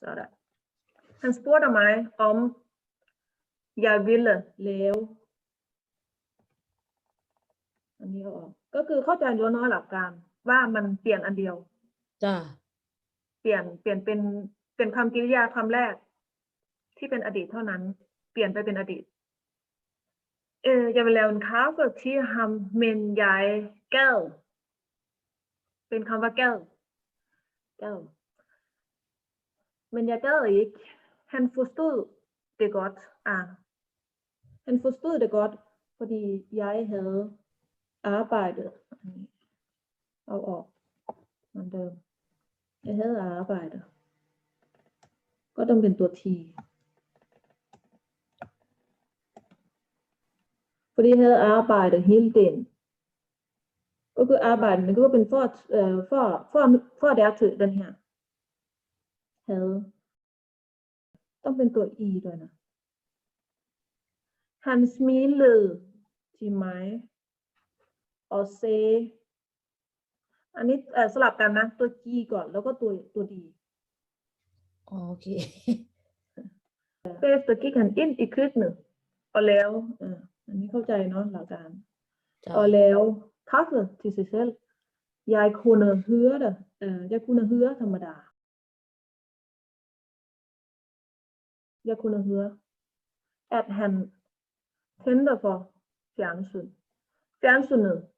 Så der. Han spurgte mig, om jeg ville lave. Han e r o ก็คือเข้าใจรั้วนหลักการ ว่ามันเปลี่ยนอันเดียวจ้าเปลี่ยนเปลี่ยนเป็นเป็นคำกริยาคำแรก ที่เป็นอดีตเท่านั้น เปลี่ยนไปเป็นอดีต เออจะไปแล้วข้ากับที่ทำเมนยายแก้วเป็นคำว่าแก้วแก้ว men jeg gad ikke. Han forstod det godt. Ah. Han forstod det godt, fordi jeg havde arbejdet. Og, og. Men øh, jeg havde arbejdet. Godt om den tur 10. Fordi jeg havde arbejdet hele den. Og kunne arbejde, men det var for, for, for, for at til den her. ต้องเป็นตัว e ด้วยนะ hans m i l e r จรไหม or say อันนี้สลับกันนะตัว g ก่อนแล้วก็ตัวตัว d โอเค face ตัว g หัน in อีกครึ่งหนึ่งเอแล้วอันนี้เข้าใจเนาะหลักการเอแล้วทักเลยที่เซลยายคุณเฮือเด้อยายคุณเฮือธรรมดา jeg kunne høre, at han tændte for fjernsyn. Fjernsynet